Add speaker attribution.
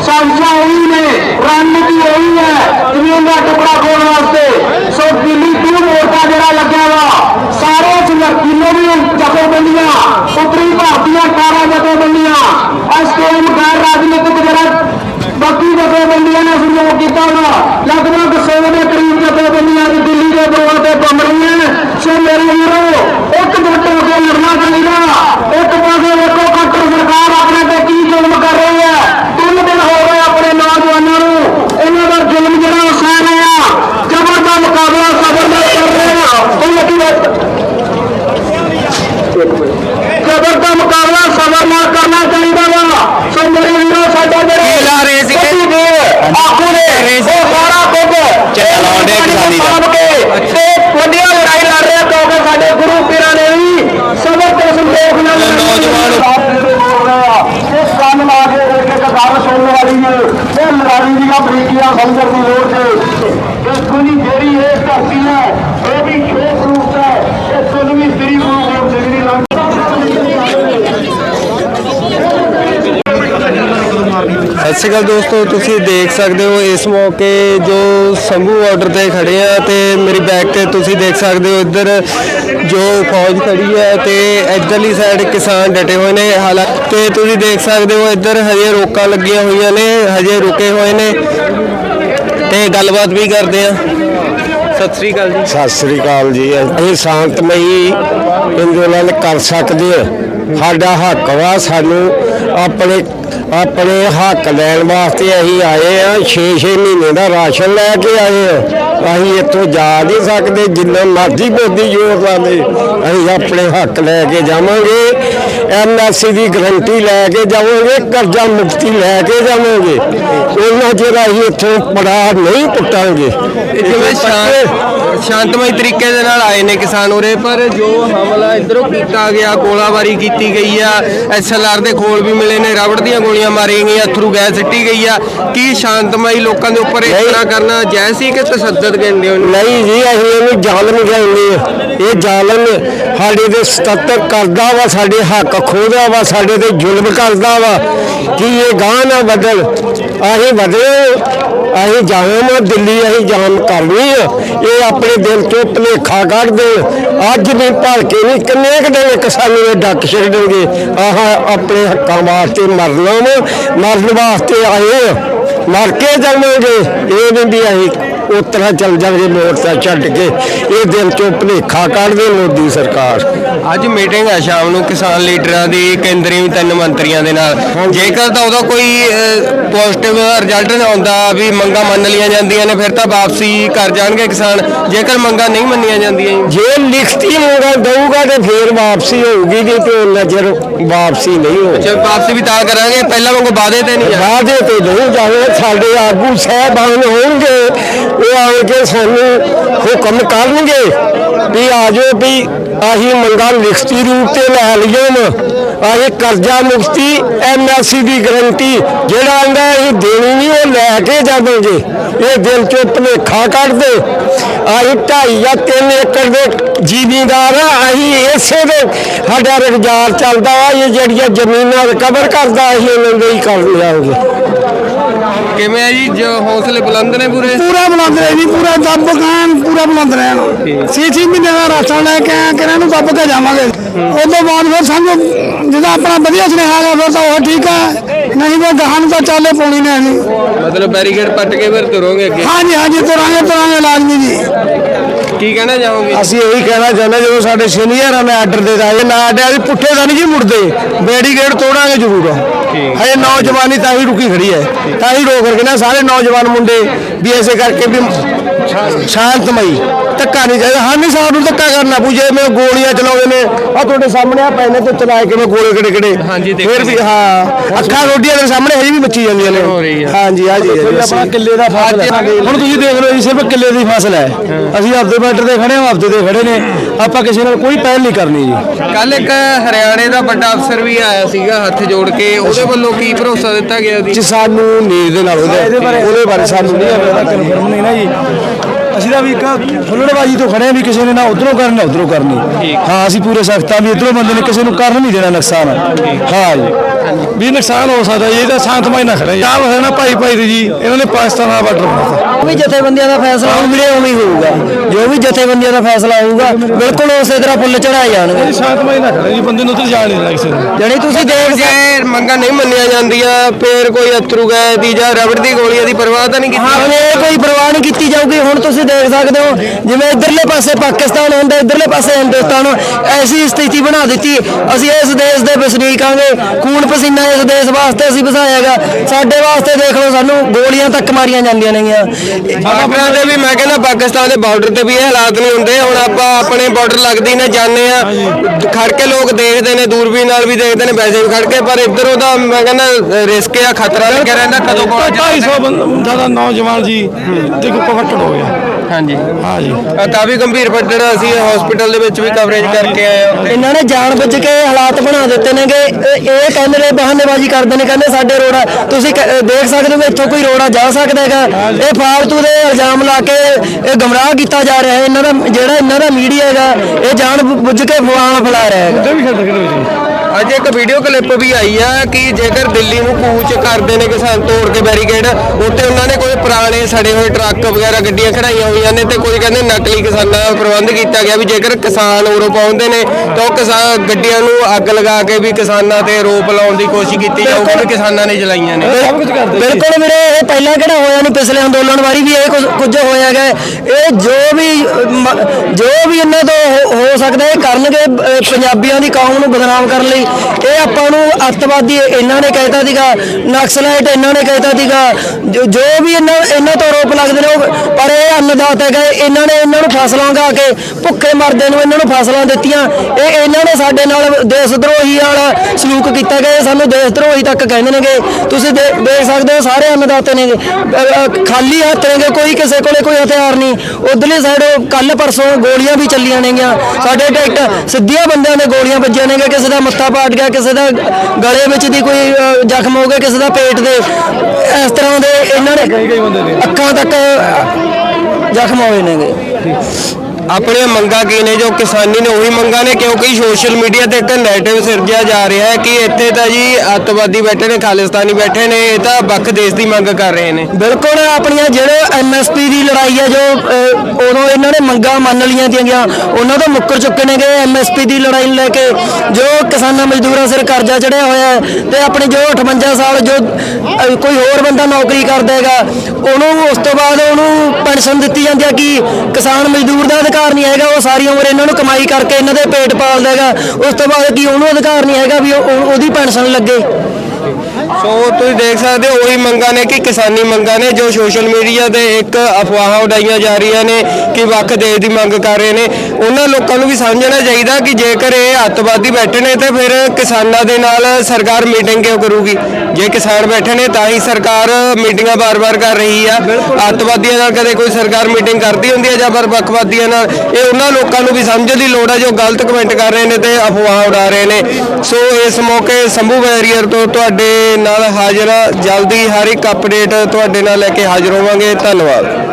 Speaker 1: ਸਾਜ਼ਿਸ਼ਾਂ ਉਹੀ ਨੇ ਰਣਨੀਤੀ ਉਹੀ ਹੈ ਜ਼ਮੀਨ ਦਾ ਟੁਕੜਾ ਖੋਣ ਵਾਸਤੇ ਸੋ ਦਿੱਲੀ ਟੂ ਮੋਰਚਾ ਜਿਹੜਾ ਲੱਗਿਆ ਵਾ ਸਾਰੇ ਜਿੰਨੇ ਵੀ ਜਥੇਬੰਦੀਆਂ ਉੱਤਰੀ ਭਾਰਤੀਆਂ ਕਾਰਾਂ ਜਥੇਬੰਦੀਆਂ ਇਸ ਟਾਈਮ ਗੈਰ ਰਾਜਨੀਤਿਕ ਜਿਹੜਾ ਬਾਕੀ ਜਥੇਬੰਦੀਆਂ ਨੇ ਸਹਿਯੋਗ ਕੀਤਾ ਵਾ ਲਗਭਗ 100 ਦੇ ਕਰੀਬ ਜਥੇਬੰਦੀਆਂ ਅੱਜ ਦਿੱਲੀ ਦੇ ਦੌਰ ਤੇ ਘੁੰਮ ਰਹੀਆਂ ਨੇ। ਸੋ ਮੇਰੇ ਵੀਰੋ ਇੱਕ ਜੁੱਟ ਹੋ ਕੇ ਲੜਨਾ ਚਾਹੀਦਾ ਇੱਕ ਪਾਸੇ ਵੇਖੋ ਕੱਟਰ ਸਰਕਾਰ ਆਪਣੇ ਤੇ ਕੀ ਜ਼ੁਲਮ ਕਰ ਰਹੀ ਹੈ ਤਿੰਨ ਦਿਨ ਹੋ ਗਏ ਆਪਣੇ ਨੌਜਵਾਨਾਂ ਨੂੰ ਇਹਨਾਂ ਦਾ ਜ਼ੁਲਮ ਜਿਹੜਾ ਉਹ ਸਹਿ ਰਹੇ ਆ ਜ਼ਬਰ ਦਾ ਮੁਕਾਬਲਾ ਸਬਰ ਨਾਲ ਕਰ ਰਹੇ ਆ ਉਹ ਲੱਗੀ ਜ਼ਬਰ ਦਾ ਮੁਕਾਬਲਾ ਸਬਰ ਨਾਲ ਕਰਨਾ ਚਾਹੀਦਾ ਵਾ ਸੋ ਮੇਰੇ ਵੀਰੋ ਸਾਡਾ ਜਿਹੜੇ
Speaker 2: ਕੀ ਲਾ ਰਹੇ ਸੀਗੇ?
Speaker 1: ਵੱਡੀ ਵੀਰ ਆਖੂ ਨੇ ਉਹ ਸਾਰਾ ਕੁਝ
Speaker 2: ਚਲਾਉਣ ਡਏ ਕਿਸਾਨੀ ਦਾ।
Speaker 1: ਸਾਂਭ ਕੇ ਤੇ ਵੱਡੀਆਂ ਲੜਾਈ ਲੜ ਰਿਹਾ ਕਿਉਂਕਿ ਸਾਡੇ ਗੁਰੂ ਪੀਰਾਂ ਨੇ ਵੀ ਸਬਰ ਤੇ ਸੰਤੋਖ ਨਾਲ
Speaker 2: ਨੌਜਵਾਨ-
Speaker 1: ਇਸ ਕੰਨ ਲਾ ਕੇ ਇੱਕ ਇੱਕ ਗੱਲ ਸੁਣਨ ਵਾਲੀ ਨੇ ਇਹ ਲੜਾਈ ਦੀਆਂ ਬਰੀਕੀਆਂ ਸਮਝਣ ਦੀ ਲੋੜ ਹੈ ਦੇਖੋ ਜਿਹੜੀ ਇਹ ਧਰਤੀ ਹੈ ਇਹ ਵੀ ਸ਼ੇਖ ਰੂਪ ਹੈ। ਇਹ ਸੁਲਮੀ ਸ੍ਰੀ ਗੁਰੂ ਗੋਬਿੰਦ ਸਿੰਘ ਜੀ ਲੰਗ
Speaker 2: ਸਤਿ ਸ਼੍ਰੀ ਅਕਾਲ ਦੋਸਤੋ, ਤੁਸੀਂ ਦੇਖ ਸਕਦੇ ਹੋ ਇਸ ਮੌਕੇ ਜੋ ਸੰਭੂ ਬਾਰਡਰ ਤੇ ਖੜੇ ਆ ਤੇ ਮੇਰੀ ਬੈਕ ਤੇ ਤੁਸੀਂ ਦੇਖ ਸਕਦੇ ਹੋ ਇੱਧਰ ਜੋ ਫੌਜ ਖੜੀ ਹੈ ਤੇ ਇੱਧਰਲੀ ਸਾਈਡ ਕਿਸਾਨ ਡਟੇ ਹੋਏ ਨੇ। ਹਾਲਾਂਕਿ ਤੁਸੀਂ ਦੇਖ ਸਕਦੇ ਹੋ ਇੱਧਰ ਹਜੇ ਰੋਕਾਂ ਲੱਗੀਆਂ ਹੋਈਆਂ ਨੇ, ਹਜੇ ਰੁਕੇ ਹੋਏ ਨੇ। ਤੇ ਗੱਲਬਾਤ ਵੀ ਕਰਦੇ ਆ। ਸਤਿ ਸ਼੍ਰੀ ਅਕਾਲ ਜੀ।
Speaker 3: ਸਤਿ ਸ੍ਰੀ ਅਕਾਲ ਜੀ। ਅਸੀਂ ਸ਼ਾਂਤਮਈ ਅੰਦੋਲਨ ਕਰ ਸਕਦੇ ਹਾਂ ਸਾਡਾ ਹੱਕ ਵਾ, ਸਾਨੂੰ ਆਪਣੇ ਆਪਣੇ ਹੱਕ ਲੈਣ ਵਾਸਤੇ ਅਸੀਂ ਆਏ ਆ। 6-6 ਮਹੀਨੇ ਦਾ ਰਾਸ਼ਨ ਲੈ ਕੇ ਆਏ ਆ। ਅਸੀਂ ਇੱਥੋਂ ਜਾ ਨਹੀਂ ਸਕਦੇ, ਜਿੰਨਾ ਮਰਜ਼ੀ ਬੋਦੀ ਜ਼ੋਰ ਲਾਵੇ ਅਸੀਂ ਆਪਣੇ ਹੱਕ ਲੈ ਕੇ ਜਾਵਾਂਗੇ। ਐਮਐਸਸੀ ਦੀ ਗਰੰਟੀ ਲੈ ਕੇ ਜਾਵਾਂਗੇ, ਕਰਜ਼ਾ ਮੁਕਤੀ ਲੈ ਕੇ ਜਾਵਾਂਗੇ। ਉਹਨਾਂ ਚਿਰ ਅਸੀਂ ਇੱਥੋਂ ਪੜਾ ਨਹੀਂ ਪੁੱਟਾਂਗੇ।
Speaker 2: ਜਿਵੇਂ ਸ਼ਾਂਤ ਸ਼ਾਂਤਮਈ ਤਰੀਕੇ ਦੇ ਨਾਲ ਆਏ ਨੇ ਕਿਸਾਨ ਉਰੇ ਪਰ ਜੋ ਹਮਲਾ ਇਧਰੋਂ ਕੀਤਾ ਗਿਆ ਗੋਲਾਬਾਰੀ ਕੀਤੀ ਗਈ ਆ ਐਸਐਲਆਰ ਦੇ ਖੋਲ ਵੀ ਮਿਲੇ ਨੇ ਰਬੜ ਦੀਆਂ ਗੋਲੀਆਂ ਮਾਰੀਆਂ ਗਈਆਂ ਅਥਰੂ ਗੈਸ ਸਿੱਟੀ ਗਈ ਆ। ਕੀ ਸ਼ਾਂਤਮਈ ਲੋਕਾਂ ਦੇ ਉੱਪਰ ਇਸ। ਤਰ੍ਹਾਂ ਕਰਨਾ ਜਾਇਜ਼ ਸੀ ਕਿ ਤਸ਼ੱਦਦ ਕਹਿੰਦੇ ਹੋ?
Speaker 3: ਨਹੀਂ ਜੀ ਅਸੀਂ ਇਹਨੂੰ ਜ਼ਾਲਮ ਕਹਿੰਦੇ ਆ ਇਹ ਜ਼ਾਲਮ ਸਾਡੇ ਤੇ ਸਤੱਤਰ ਕਰਦਾ ਵਾ ਸਾਡੇ ਹੱਕ ਖੋਹਦਾ ਵਾ ਸਾਡੇ ਤੇ ਜ਼ੁਲਮ ਕਰਦਾ ਵਾ। ਕਿ ਇਹ ਗਾਂ ਨਾ ਬਦਲ ਅਸੀਂ ਬਦਲੇ ਅਸੀਂ ਜਾਵਾਂ ਦਿੱਲੀ ਅਸੀਂ ਜਾਮ ਕਰਨੀ ਆ। ਇਹ ਆਪਣੇ ਦਿਲ ਤੋਂ ਭੁਲੇਖਾ ਕੱਢ ਦੇ ਅੱਜ ਨਹੀਂ ਭਲਕੇ ਨਹੀਂ, ਕਿੰਨੇ ਕੁ ਦਿਨ ਇੱਕ ਸਾਨੂੰ ਇਹ ਡੱਕ ਛੱਡਣਗੇ ਆਹ, ਆਪਣੇ ਹੱਕਾਂ ਵਾਸਤੇ ਮਰਨਾ ਵਾ ਮਰਨ ਵਾਸਤੇ ਆਏ ਮਰ ਕੇ ਜਾਵਾਂਗੇ। ਇਹ ਨਹੀਂ ਵੀ ਅਸੀਂ ਉਸ ਤਰ੍ਹਾਂ ਚੱਲ ਜਾਵਾਂਗੇ ਮੋਰਚਾ ਛੱਡ ਕੇ। ਇਹ ਦਿਲ ਚੋਂ ਭੁਲੇਖਾ ਕੱਢ ਦੇ ਮੋਦੀ ਸਰਕਾਰ।
Speaker 2: ਅੱਜ ਮੀਟਿੰਗ ਹੈ ਸ਼ਾਮ ਨੂੰ ਕਿਸਾਨ ਲੀਡਰਾਂ ਦੀ ਕੇਂਦਰੀ ਤਿੰਨ ਮੰਤਰੀਆਂ ਦੇ ਨਾਲ। ਜੇਕਰ ਤਾਂ ਉਹਦਾ ਕੋਈ ਪੋਜ਼ਿਟਿਵ ਰਿਜ਼ਲਟ ਨਹੀਂ ਆਉਂਦਾ ਵੀ ਮੰਗਾਂ ਮੰਨ ਲਈਆਂ ਜਾਂਦੀਆਂ ਨੇ ਫਿਰ ਤਾਂ ਵਾਪਸੀ ਕਰ ਜਾਣਗੇ ਕਿਸਾਨ। ਜੇਕਰ ਮੰਗਾਂ ਨਹੀਂ ਮੰਨੀਆਂ ਜਾਂਦੀਆਂ ਜੀ।
Speaker 3: ਜੇ ਲਿਖਤੀ ਮੰਗਾ ਦਊਗਾ ਤੇ ਫੇਰ ਵਾਪਸੀ ਹੋਊਗੀ ਨਹੀਂ ਤੇ ਚਿਰ ਵਾਪਸੀ ਨਹੀਂ ਹੋਊਗੀ
Speaker 2: ਜੇ ਵਾਪਸੀ ਵੀ ਤਾਂ ਕਰਾਂਗੇ ਪਹਿਲਾਂ ਵਾਂਗੂ ਵਾਅਦੇ ਤੇ ਨਹੀਂ
Speaker 3: ਵਾਅਦੇ ਤੇ ਨਹੀਂ ਜਾਵੇ ਸਾਡੇ ਆਗੂ ਸਾਹਿਬਾਨ ਹੋਣਗੇ ਉਹ ਆਣ ਕੇ ਸਾਨੂੰ ਹੁਕਮ ਕਰਨਗੇ ਵੀ ਆਜੋ ਵੀ ਆਹੀ ਮੰਗਾ ਲਿਖਤੀ ਰੂਪ ਤੇ ਲੈ ਲਈਓ ਵਾ ਆਹੀ ਕਰਜ਼ਾ ਮੁਕਤੀ ਐਮਐਸਸੀ ਦੀ ਗਰੰਟੀ ਜਿਹੜਾ ਆਂਦਾ ਅਸੀਂ ਦੇਣੀ ਨਹੀਂ, ਉਹ ਲੈ ਕੇ ਜਾਵਾਂਗੇ। ਇਹ ਦਿਲ ਚੋਂ ਭਲੇਖਾ ਕੱਢਦੇ। ਆਹੀ ਢਾਈ ਜਾਂ 3 ਏਕੜ ਦੇ ਜ਼ਿਮੀਂਦਾਰ ਆ ਅਸੀਂ ਇਸੇ ਦੇ ਸਾਡਾ ਰੁਜ਼ਗਾਰ ਚੱਲਦਾ ਵਾ, ਇਹ ਜਿਹੜੀਆਂ ਜ਼ਮੀਨਾਂ ਰਿਕਵਰ ਕਰਦਾ, ਅਸੀਂ ਉਹਨਾਂ ਦੇ ਹੀ ਕਰ ਲਿਆਂਗੇ।
Speaker 2: ਕਿਵੇਂ ਹੈ ਜੀ? ਜੋ ਹੌਸਲੇ ਬੁਲੰਦ ਨੇ ਪੂਰੇ?
Speaker 4: ਪੂਰਾ ਬੁਲੰਦ ਰਹੇ ਜੀ ਪੂਰਾ ਦੱਬ ਕਾਨ ਪੂਰਾ ਬੁਲੰਦ ਰਹਿਣ। ਛੇ ਛੇ ਮਹੀਨੇ ਦਾ ਰਾਸ਼ਨ ਲੈ ਕੇ ਆਇਆ ਕਿ ਇਹਨਾਂ ਨੂੰ ਦੱਬ ਕੇ ਜਾਵਾਂਗੇ। ਉਸ ਤੋਂ ਬਾਅਦ ਫਿਰ ਸਾਨੂੰ ਜਿਹਦਾ ਆਪਣਾ ਵਧੀਆ ਸੁਨੇਹਾ ਆ ਫਿਰ ਤਾਂ ਉਹ ਠੀਕ ਹੈ ਨਹੀਂ ਤਾਂ ਗਾਹਾਂ ਨੂੰ ਤਾਂ ਚਾਲੇ ਪਾਉਣੀ ਨੇ ਅਸੀਂ।
Speaker 2: ਮਤਲਬ ਬੈਰੀਕੇਡ ਪੱਟ ਕੇ ਫਿਰ ਤੁਰੋਗੇ ਅੱਗੇ?
Speaker 4: ਹਾਂਜੀ ਹਾਂਜੀ ਤੁਰਾਂਗੇ ਤੁਰਾਂਗੇ ਲਾਜ਼ਮੀ ਜੀ।
Speaker 2: ਕੀ ਕਹਿਣਾ ਚਾਹੋਗੇ?
Speaker 3: ਅਸੀਂ ਇਹੀ ਕਹਿਣਾ ਚਾਹੁੰਦੇ ਜਦੋਂ ਸਾਡੇ ਸੀਨੀਅਰਾਂ ਨੇ ਆਰਡਰ ਦੇ ਦਿੱਤਾ ਇਹ ਨਾ ਆਡਿਆ ਵੀ ਪੁੱਠੇ ਤਾਂ ਨਹੀਂ ਜੀ ਮੁੜਦੇ। ਬੈਰੀਕੇਡ ਤੋੜਾਂਗੇ ਜ਼ਰੂਰ। ਹਜੇ ਨੌਜਵਾਨੀ ਤਾਂ ਹੀ ਰੁਕੀ ਖੜੀ ਹੈ। ਤਾਂ ਹੀ ਰੋਕ ਰਕੇ ਨਾ ਸਾਰੇ ਨੌਜਵਾਨ ਮੁੰਡੇ ਵੀ ਐਸੇ ਕਰਕੇ ਵੀ ਸ਼ਾਂਤਮਈ। ਧੱਕਾ ਨਹੀਂ ਚਾਹੀਦਾ। ਹਾਂ ਨਹੀਂ ਸਾਹਿਬ ਨੂੰ ਧੱਕਾ ਕਰਨਾ ਪੂ ਜੇ ਮੈਂ ਗੋਲੀਆਂ ਚਲਾਉਂਦੇ ਨੇ ਆ ਤੁਹਾਡੇ ਸਾਹਮਣੇ ਆ ਪੈਨੇ ਤੇ ਚਲਾਏ ਕਿਵੇਂ ਗੋਲੇ ਕਿਹੜੇ ਕਿਹੜੇ?
Speaker 2: ਹਾਂਜੀ, ਦੇਖੋ
Speaker 3: ਫਿਰ ਵੀ ਹਾਂ ਅੱਖਾਂ ਰੋਡੀਆਂ ਦੇ ਸਾਹਮਣੇ ਹਜੇ ਵੀ ਬੱਚੀ ਜਾਂਦੀਆਂ ਨੇ। ਹਾਂਜੀ ਹਾਂਜੀ ਆਪਣਾ ਕਿੱਲੇ ਦਾ ਫਸਲ ਹੁਣ ਤੁਸੀਂ ਦੇਖ ਲਓ ਜੀ ਸਿਰਫ ਕਿੱਲੇ ਦੀ ਫਸਲ ਹੈ। ਅਸੀਂ ਆਪਦੇ ਬਾਰਡਰ ਤੇ ਖੜੇ ਹਾਂ ਆਪਦੇ ਤੇ ਖੜੇ ਨੇ। ਆਪਾਂ ਕਿਸੇ ਨਾਲ ਕੋਈ ਪਹਿਲ ਨਹੀਂ ਕਰਨੀ ਜੀ।
Speaker 2: ਕੱਲ ਇੱਕ ਹਰਿਆਣੇ ਦਾ ਵੱਡਾ ਅਫਸਰ ਵੀ ਆਇਆ ਸੀਗਾ ਹੱਥ ਜੋੜ ਕੇ ਉਹਦੇ ਵੱਲੋਂ ਕੀ ਭਰੋਸਾ ਦਿੱਤਾ ਗਿਆ ਜੀ?
Speaker 3: ਜੀ ਸਾਨੂੰ ਨੀਂਦ ਦੇ ਨਾਲ ਉਹਦੇ ਉਹਦੇ ਬਾਰੇ ਸਾਨੂੰ ਨਹੀਂ ਪਤਾ
Speaker 4: ਕਨਫਰਮ ਨਹੀਂ ਨਾ ਜੀ। ਅਸੀਂ ਤਾਂ ਵੀ ਇੱਕ ਫੁੱਲੜਬਾਜੀ ਤੋਂ ਖੜੇ ਹਾਂ ਵੀ ਕਿਸੇ ਨੇ ਨਾ ਉਧਰੋਂ ਕਰਨੀ ਨਾ ਉਧਰੋਂ ਕਰਨੀ। ਹਾਂ ਅਸੀਂ ਪੂਰੇ ਸਖਤਾਂ ਵੀ ਇਧਰੋਂ ਬੰਦੇ ਨੇ ਕਿਸੇ ਨੂੰ ਕਰਨ ਨਹੀਂ ਦੇਣਾ ਨੁਕਸਾਨ। ਹਾਂ ਜੀ। ਵੀ ਨੁਕਸਾਨ ਹੋ ਸਕਦਾ ਜੀ ਇਹਦਾ ਸ਼ਾਂਤਮਈ ਨਾ ਖੜੇ ਆਪ ਹੈ ਨਾ ਭਾਈ ਭਾਈ ਦੀ ਜੀ ਇਹਨਾਂ ਨੇ ਪਾਕਿਸਤਾਨ ਨਾਲ ਬਾਰਡਰ ਬਣਾਤਾ।
Speaker 5: ਉਹ ਵੀ ਜਥੇਬੰਦੀਆਂ ਦਾ ਫੈਸਲਾ ਉਮੜੇ ਉਵੇਂ ਹੀ ਹੋਊਗਾ। ਜੋ ਵੀ ਜਥੇਬੰਦੀਆਂ ਦਾ ਫੈਸਲਾ ਹੋਊਗਾ ਬਿਲਕੁਲ ਉਸੇ ਤਰ੍ਹਾਂ ਫੁੱਲ ਚੜਾਏ ਜਾਣਗੇ।
Speaker 4: ਸ਼ਾਂਤਮਈ ਨਾ ਖੜੇ ਜੀ ਬੰਦੇ ਨੂੰ ਉੱਧਰ ਜਾਣ ਨਹੀਂ ਦੇਣਾ ਕਿਸੇ ਨੂੰ।
Speaker 5: ਜਣੀ ਤੁਸੀਂ ਦੇਖ
Speaker 2: ਜੇ ਮੰਗਾਂ ਨਹੀਂ ਮੰਨੀਆਂ ਜਾਂਦੀਆਂ ਫਿਰ ਕੋਈ ਅਥਰੂ ਗੈਸ ਦੀ ਜਾਂ ਰਬੜ ਦੀ ਗੋਲੀਆਂ ਦੀ ਪਰਵਾਹ ਤਾਂ ਨਹੀਂ
Speaker 5: ਹਾਂ
Speaker 2: ਕੀਤੀ
Speaker 5: ਇਹ ਕੋਈ ਪਰਵਾਹ ਨਹੀਂ ਕੀਤੀ ਜਾਊਗੀ। ਹੁਣ ਤੁਸੀਂ ਦੇਖ ਸਕਦੇ ਹੋ ਜਿਵੇਂ ਇਧਰਲੇ ਪਾਸੇ ਪਾਕਿਸਤਾਨ ਹੁੰਦਾ ਇਧਰਲੇ ਪਾਸੇ ਹਿੰਦੁਸਤਾਨ ਐਸੀ ਸਥਿਤੀ ਬਣਾ ਦਿੱਤੀ। ਅਸੀਂ ਇਸ ਦੇਸ਼ ਦੇ ਵਸਨੀਕ ਆਂਗੇ ਖੂਨ ਪਸੀਨਾ ਇਸ ਦੇਸ਼ ਵਾਸਤੇ ਅਸੀਂ ਵਸਾਇਆਗਾ। ਸਾਡੇ ਵਾਸਤੇ ਦੇਖ ਲਓ ਸਾਨੂੰ ਗੋਲੀਆਂ ਤੱਕ ਮਾਰੀਆਂ ਜਾਂਦੀਆਂ ਨੇਗੀਆਂ।
Speaker 2: ਬਾਰਡਰਾਂ ਤੇ ਵੀ ਮੈਂ ਕਹਿੰਦਾ ਪਾਕਿਸਤਾਨ ਦੇ ਬਾਰਡਰ ਤੇ ਵੀ ਇਹ ਹਾਲਾਤ ਨਹੀਂ ਹੁੰਦੇ ਹੁਣ ਆਪਾਂ ਆਪਣੇ ਬਾਰਡਰ ਲੱਗਦੀ ਨੇ ਜਾਂਦੇ ਆ ਖੜ ਕੇ ਲੋਕ ਦੇਖਦੇ ਨੇ ਦੂਰਬੀਨ ਨਾਲ ਵੀ ਦੇਖਦੇ ਨੇ ਵੈਸੇ ਵੀ ਖੜ ਕੇ ਪਰ ਇੱਧਰ ਉਹਦਾ ਮੈਂ ਕਹਿੰਦਾ ਰਿਸਕ ਆ ਖਤਰਾ ਲੱਗਿਆ ਰਹਿੰਦਾ ਕਦੋਂ ਕੋਲ
Speaker 4: 250 ਬੰਦਾ ਜ਼ਿਆਦਾ ਨੌਜਵਾਨ ਜੀ ਦੇਖੋ ਪਕੜ ਹੋ ਗਿਆ।
Speaker 2: ਹਾਂਜੀ।
Speaker 4: ਹਾਂ ਜੀ
Speaker 2: ਆ ਕਾਫੀ ਗੰਭੀਰ ਪੱਟੜ ਅਸੀਂ ਹਸਪੀਟਲ ਦੇ ਵਿੱਚ ਵੀ ਕਵਰੇਜ ਕਰਕੇ ਆਏ ਹਾਂ।
Speaker 5: ਇਹਨਾਂ ਨੇ ਜਾਣ ਬੁੱਝ ਕੇ ਹਾਲਾਤ ਬਣਾ ਦਿੱਤੇ ਨੇਗੇ ਇਹ ਇਹ ਕਹਿੰਦੇ ਨੇ ਬਹਾਨੇਬਾਜ਼ੀ ਕਰਦੇ ਨੇ ਕਹਿੰਦੇ ਸਾਡੇ ਰੋੜਾ ਤੁਸੀਂ ਕ- ਦੇਖ ਸਕਦੇ ਹੋ ਵੀ ਇੱਥੋਂ ਕੋਈ ਰੋੜਾ ਜਾ ਸਕਦਾ ਹੈਗਾ। ਇਹ ਫਾਲਤੂ ਦੇ ਇਲਜ਼ਾਮ ਲਾ ਕੇ ਇਹ ਗਮਰਾਹ ਕੀਤਾ ਜਾ ਰਿਹਾ ਹੈ। ਇਹਨਾਂ ਦਾ ਜਿਹੜਾ ਇਹਨਾਂ ਦਾ ਮੀਡੀਆ ਹੈਗਾ ਇਹ ਜਾਣ ਬੁੱਝ ਕੇ ਫਵਾਨ ਫੈਲਾ ਰਿਹਾ ਹੈਗਾ।
Speaker 2: ਅੱਜ ਇੱਕ ਵੀਡੀਓ ਕਲਿੱਪ ਵੀ ਆਈ ਆ ਕਿ ਜੇਕਰ ਦਿੱਲੀ ਨੂੰ ਕੂਚ ਕਰਦੇ ਨੇ ਕਿਸਾਨ ਤੋੜ ਕੇ ਬੈਰੀਕੇਡ ਉੱਤੇ ਉਹਨਾਂ ਨੇ ਕੋਈ ਪੁਰਾਣੇ ਸੜੇ ਹੋਏ ਟਰੱਕ ਵਗੈਰਾ ਗੱਡੀਆਂ ਖੜਾਈਆਂ ਹੋਈਆਂ ਨੇ ਤੇ ਕੋਈ ਕਹਿੰਦੇ ਨਕਲੀ ਕਿਸਾਨਾਂ ਦਾ ਪ੍ਰਬੰਧ ਕੀਤਾ ਗਿਆ ਵੀ ਜੇਕਰ ਕਿਸਾਨ ਉਰੋਂ ਪਹੁੰਚਦੇ ਨੇ ਤਾਂ ਉਹ ਕਿਸਾਨ ਗੱਡੀਆਂ ਨੂੰ ਅੱਗ ਲਗਾ ਕੇ ਵੀ ਕਿਸਾਨਾਂ ਤੇ ਆਰੋਪ ਲਾਉਣ ਦੀ ਕੋਸ਼ਿਸ਼ ਕੀਤੀ ਜਾਊਗੀ ਵੀ ਕਿਸਾਨਾਂ ਨੇ ਚਲਾਈਆਂ ਨੇ।
Speaker 4: ਸਭ ਕੁਝ ਕਰਦੇ
Speaker 5: ਬਿਲਕੁਲ ਵੀਰੇ ਇਹ ਪਹਿਲਾਂ ਕਿਹੜਾ ਹੋਇਆ ਨਹੀਂ ਪਿਛਲੇ ਅੰਦੋਲਨ ਵਾਰੀ ਵੀ ਇਹ ਕੁਝ ਕੁਝ ਹੋਇਆ ਹੈਗਾ ਇਹ ਜੋ ਵੀ ਮ- ਜੋ ਵੀ ਇਹਨਾਂ ਤੋਂ ਹੋ- ਹੋ ਸਕਦਾ ਇਹ ਕਰਨਗੇ ਅਹ, ਪੰਜਾਬੀਆਂ ਦੀ ਕੌਮ ਨੂੰ ਬਦਨਾਮ ਕਰਨ ਲਈ ਇਹ ਆਪਾਂ ਨੂੰ ਅੱਤਵਾਦੀ ਇਹਨਾਂ ਨੇ ਕਹਿਤਾ ਸੀਗਾ, ਨਕਸਲਾਈਟ ਇਹਨਾਂ ਨੇ ਕਹਿਤਾ ਸੀਗਾ, ਜੋ ਵੀ ਇਹਨਾਂ ਇਹਨਾਂ ਤੋਂ ਆਰੋਪ ਲੱਗਦੇ ਨੇ ਉਹ ਪਰ ਇਹ ਅੰਨਦਾਤਾ ਹੈਗਾ, ਇਹਨਾਂ ਨੇ ਇਹਨਾਂ ਨੂੰ ਫਸਲਾਂ ਉਗਾ ਕੇ ਭੁੱਖੇ ਮਰਦੇ ਨੂੰ ਇਹਨਾਂ ਨੂੰ ਫਸਲਾਂ ਦਿੱਤੀਆਂ। ਇਹ ਇਹਨਾਂ ਨੇ ਸਾਡੇ ਨਾਲ ਦੇਸ਼ ਦਰੋਹੀ ਵਾਲਾ ਸਲੂਕ ਕੀਤਾ ਗਿਆ, ਇਹ ਸਾਨੂੰ ਦੇਸ਼ ਦਰੋਹੀ ਤੱਕ ਕਹਿੰਦੇ ਨੇਗੇ। ਤੁਸੀਂ ਦੇ- ਦੇਖ ਸਕਦੇ ਹੋ, ਸਾਰੇ ਅੰਨਦਾਤੇ ਨੇ ਖਾਲੀ ਹੱਥ ਨੇਗੇ, ਕੋਈ ਕਿਸੇ ਕੋਲੇ ਕੋਈ ਹਥਿਆਰ ਨਹੀਂ। ਉਧਰਲੀ ਸਾਈਡ ਕੱਲ ਪਰਸੋਂ ਗੋਲੀਆਂ ਵੀ ਚੱਲੀਆਂ ਨੇਗੀਆਂ। ਸਾਡੇ ਟਿਕਟ ਸਿੱਧੀਆਂ ਬੰਦਿਆਂ ਨੇ ਗੋਲੀਆਂ ਵੱਜੀਆਂ ਨੇਗੇ ਕਿਸੇ ਦਾ ਮੱਥਾ ਪਾਟ ਗਿਆ ਕਿਸੇ ਦਾ ਗਲੇ ਵਿੱਚ ਦੀ ਕੋਈ ਜ਼ਖਮ ਹੋ ਗਿਆ ਕਿਸੇ ਦਾ ਪੇਟ ਦੇ। ਇਸ ਤਰ੍ਹਾਂ ਦੇ ਇਹਨਾਂ ਨੇ। ਅੱਖਾਂ ਤੱਕ ਜ਼ਖਮ ਹੋਏ ਨੇਗੇ।
Speaker 2: ਆਪਣੀਆਂ ਮੰਗਾਂ ਕੀ ਨੇ? ਜੋ ਕਿਸਾਨੀ ਨੇ ਉਹੀ ਮੰਗਾਂ ਨੇ, ਕਿਉਂਕਿ ਸੋਸ਼ਲ ਮੀਡੀਆ ਤੇ ਇੱਕ ਨੈਰੇਟਿਵ ਸਿਰਜਿਆ ਜਾ ਰਿਹਾ ਹੈ ਕਿ ਇੱਥੇ ਤਾਂ ਜੀ ਅੱਤਵਾਦੀ ਬੈਠੇ ਨੇ, ਖਾਲਿਸਤਾਨੀ ਬੈਠੇ ਨੇ, ਇਹ ਤਾਂ ਵੱਖ ਦੇਸ਼ ਦੀ ਮੰਗ ਕਰ ਰਹੇ ਨੇ।
Speaker 5: ਬਿਲਕੁਲ, ਆਪਣੀਆਂ ਜਿਹੜੇ ਐਮਐਸਪੀ ਦੀ ਲੜਾਈ ਹੈ, ਜੋ ਉਦੋਂ ਇਹਨਾਂ ਨੇ ਮੰਗਾਂ ਮੰਨ ਲਈਆਂ ਤੀਆਂ ਉਹਨਾਂ ਤੋਂ ਮੁੱਕਰ ਚੁੱਕੇ ਨੇਗੇ ਐਮਐਸਪੀ ਦੀ ਲੜਾਈ ਨੂੰ ਲੈ ਕੇ। ਜੋ ਕਿਸਾਨਾਂ ਮਜ਼ਦੂਰਾਂ ਸਿਰ ਕਰਜ਼ਾ ਚੜਿਆ ਹੋਇਆ ਹੈ, ਤੇ ਆਪਣੇ ਜੋ 58 ਸਾਲ ਜੋ ਕੋਈ ਹੋਰ ਬੰਦਾ ਨੌਕਰੀ ਕਰਦਾ ਹੈਗਾ, ਉਹਨੂੰ ਉਸ ਤੋਂ ਬਾਅਦ ਉਹਨੂੰ ਪੈਨਸ਼ਨ ਦਿੱਤੀ ਜਾਂਦੀ ਹੈ ਕਿ ਕਿਸਾਨ ਮਜ਼ਦੂਰ ਦਾ ਅਧਿਕਾਰ ਨਹੀਂ ਹੈਗਾ, ਉਹ ਸਾਰੀ ਉਮਰ ਇਹਨਾਂ ਨੂੰ ਕਮਾਈ ਕਰਕੇ ਇਹਨਾਂ ਦੇ ਪੇਟ ਪਾਲਦਾ ਹੈਗਾ। ਉਸ ਤੋਂ ਬਾਅਦ ਕੀ ਉਹਨੂੰ ਅਧਿਕਾਰ ਨਹੀਂ ਹੈਗਾ ਵੀ ਉਹਦੀ ਪੈਨਸ਼ਨ ਲੱਗੇ।
Speaker 2: ਸੋ ਤੁਸੀਂ ਦੇਖ ਸਕਦੇ ਹੋ ਉਹੀ ਮੰਗਾਂ ਨੇ ਕਿ ਕਿਸਾਨੀ ਮੰਗਾਂ ਨੇ ਜੋ ਸੋਸ਼ਲ ਮੀਡੀਆ ਤੇ ਇੱਕ ਅਫਵਾਹਾਂ ਉਡਾਈਆਂ ਜਾ ਰਹੀਆਂ ਨੇ ਕਿ ਵੱਖ ਦੇਸ਼ ਦੀ ਮੰਗ ਕਰ ਰਹੇ ਨੇ। ਉਹਨਾਂ ਲੋਕਾਂ ਨੂੰ ਵੀ ਸਮਝਣਾ ਚਾਹੀਦਾ ਕਿ ਜੇਕਰ ਇਹ ਅੱਤਵਾਦੀ ਬੈਠੇ ਨੇ ਤੇ ਫਿਰ ਕਿਸਾਨਾਂ ਦੇ ਨਾਲ ਸਰਕਾਰ ਮੀਟਿੰਗ ਕਿਉਂ ਕਰੂਗੀ? ਜੇ ਕਿਸਾਨ ਬੈਠੇ ਨੇ ਤਾਂ ਹੀ ਸਰਕਾਰ ਮੀਟਿੰਗਾਂ ਬਾਰ-ਬਾਰ ਕਰ ਰਹੀ ਆ। ਅੱਤਵਾਦੀਆਂ ਨਾਲ ਕਦੇ ਕੋਈ ਸਰਕਾਰ ਮੀਟਿੰਗ ਕਰਦੀ ਹੁੰਦੀ ਹੈ ਜਾਂ ਪਰ ਵੱਖਵਾਦੀਆਂ ਨਾਲ। ਇਹ ਉਹਨਾਂ ਲੋਕਾਂ ਨੂੰ ਵੀ ਸਮਝਣ ਦੀ ਲੋੜ ਹੈ ਜੋ ਗਲਤ ਕਮੈਂਟ ਕਰ ਰਹੇ ਨੇ ਤੇ ਅਫਵਾਹ ਉਡਾ ਰਹੇ ਨੇ। ਸੋ ਇਸ ਮੌਕੇ ਸੰਭੂ ਵੈਰੀਅਰ ਤੋਂ ਤੁਹਾਡੇ ਨਾਲ ਹਾਜ਼ਰ ਜਲਦੀ ਹਰ ਇੱਕ ਅਪਡੇਟ ਤੁਹਾਡੇ ਨਾਲ ਲੈ ਕੇ ਹਾਜ਼ਰ ਹੋਵਾਂਗੇ। ਧੰਨਵਾਦ।